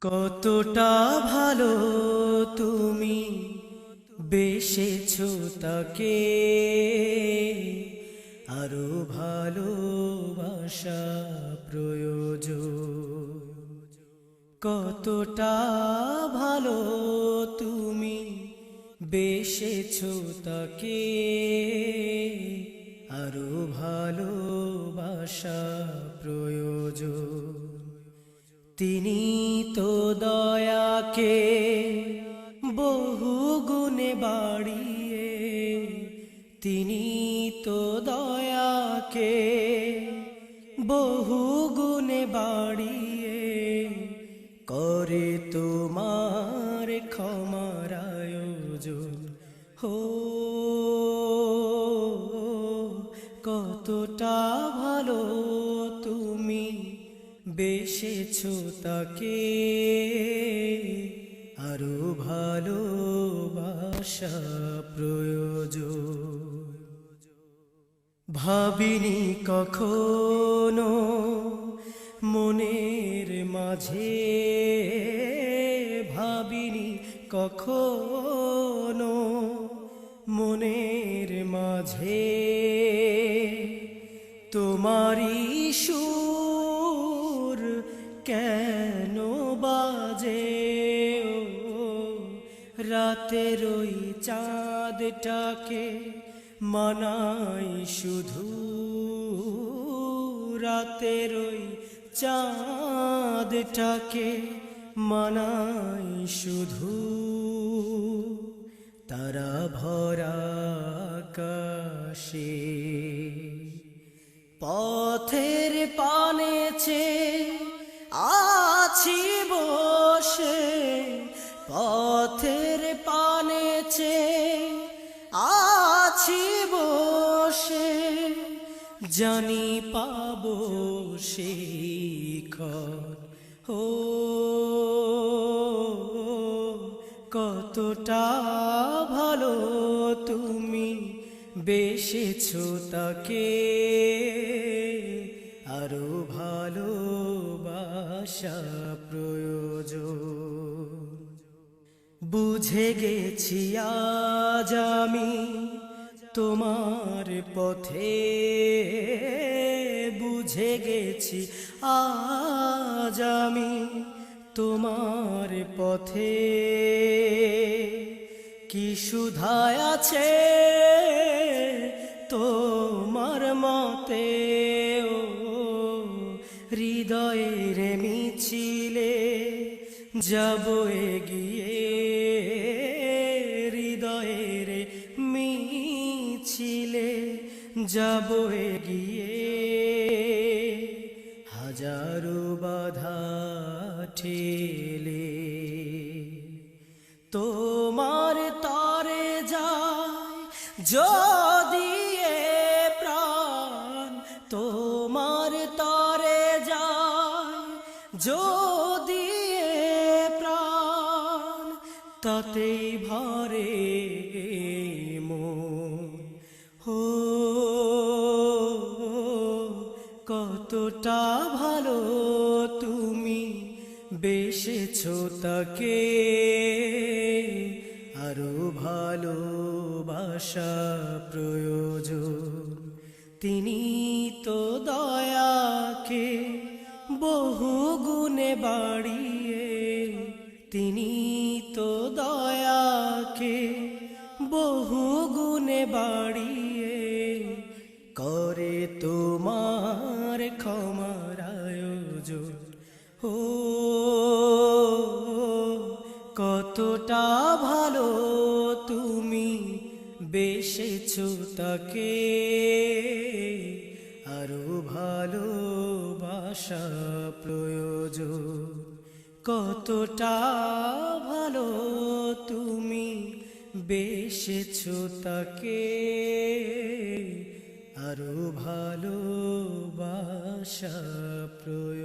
কতটা ভালো তুমি বেসেছ তাকে। আরও ভালোবাসা প্রয়োজন। কতটা ভালো তুমি বেসেছ তাকে। আরও ভালোবাসা প্রয়োজন। তিনি তো দয়াকে বহু গুণে বাড়িয়ে, তিনি তো দয়াকে বহু গুণে বাড়িয়ে করে তোমার ক্ষমার আয়োজন। হো, কতটা ভালো তুমি বেসেছ তাকে আরও ভালোবাসা প্রয়োজন। ভাবিনি কখনো মনের মাঝে ভাবিনি কখনো মনের মাঝে কেন বাজে ও? রাতের ওই চাঁদটাকে মানাই শুধু। রাতের ওই চাঁদটাকে মানাই শুধু। তারা ভরা আকাশে পথের পানেছে আছি বসে পথের পানেছে আছি বসে। জানি পাবো শিখর। ও, কতটা ভালো তুমি বেসেছ তাকে। আরও ভালোবাসা প্রয়োজন। বুঝে গেছি আজ আমি তোমার পথে। বুঝে গেছি আজ আমি তোমার পথে। কি সুধায় আছে তোমার মতে? হৃদয়ের মিছিলে যাব এগিয়ে। হৃদয়ের মিছিলে যাব গিয়ে হাজারো বাধা ঠেলে তোমার তরে যায়। যদি প্রাণ তোমার তরে যদি প্রাণ তাতেই ভরে হো কতটা ভালো তুমি বেসেছ তাকে। আরও ভালোবাসা প্রয়োজন। তিনি বাড়িয়ে, তিনি তো দয়াকে বহু গুণে বাড়িয়ে করে তোমার ক্ষমার আয়োজন। ও, কতটা ভালো তুমি বেসেছ তাকে, আরও ভালোবাসা প্রয়োজন। কতটা ভালো তুমি বেশেছ তাকে। আরও ভালোবাসা প্রয়োজন।